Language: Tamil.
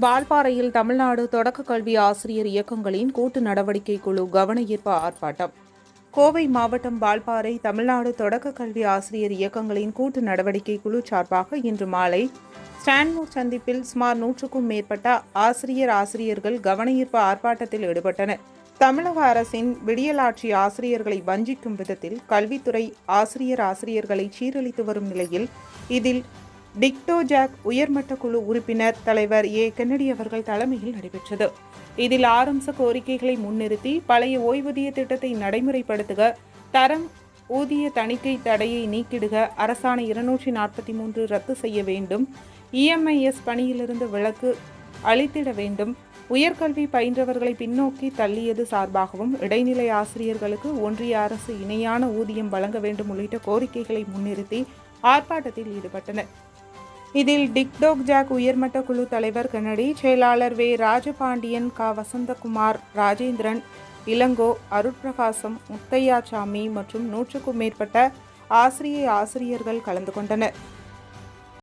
வால்பாறையில் தமிழ்நாடு தொடக்க கல்வி ஆசிரியர் இயக்கங்களின் கூட்டு நடவடிக்கை குழு கவன ஈர்ப்பு ஆர்ப்பாட்டம். கோவை மாவட்டம் வால்பாறை தமிழ்நாடு தொடக்க கல்வி ஆசிரியர் இயக்கங்களின் கூட்டு நடவடிக்கை குழு சார்பாக இன்று மாலை ஸ்டான்மூர் சந்திப்பில் சுமார் நூற்றுக்கும் மேற்பட்ட ஆசிரியர் ஆசிரியர்கள் கவனஈர்ப்பு ஆர்ப்பாட்டத்தில் ஈடுபட்டனர். தமிழக அரசின் விடியலாட்சி ஆசிரியர்களை வஞ்சிக்கும் விதத்தில் கல்வித்துறை ஆசிரியர் ஆசிரியர்களை சீரழித்து வரும் நிலையில் இதில் டிக்டோஜாக் உயர்மட்ட குழு உறுப்பினர் தலைவர் ஏ. கென்னடி அவர்கள் தலைமையில் நடைபெற்றது. இதில் ஆரம்ப கோரிக்கைகளை முன்னிறுத்தி பழைய ஓய்வூதிய திட்டத்தை நடைமுறைப்படுத்துக தரம் ஊதிய தணிக்கை தடையை நீக்கிடுக அரசாணை இருநூற்றி நாற்பத்தி மூன்று ரத்து செய்ய வேண்டும் இஎம்ஐஎஸ் பணியிலிருந்து விலக்கு அளித்திட வேண்டும் உயர்கல்வி பயின்றவர்களை பின்னோக்கி தள்ளியது சார்பாகவும் இடைநிலை ஆசிரியர்களுக்கு ஒன்றிய அரசு இணையான ஊதியம் வழங்க வேண்டும் உள்ளிட்ட கோரிக்கைகளை முன்னிறுத்தி ஆர்ப்பாட்டத்தில் ஈடுபட்டனர். இதில் டிக்டோக் ஜாக் உயர்மட்ட குழு தலைவர் கனடி செயலாளர் வே. ராஜபாண்டியன் க. வசந்தகுமார் ராஜேந்திரன் இளங்கோ அருட்பிரகாசம் முத்தையாசாமி மற்றும் நூற்றுக்கும் மேற்பட்ட ஆசிரிய ஆசிரியர்கள் கலந்து கொண்டனர்.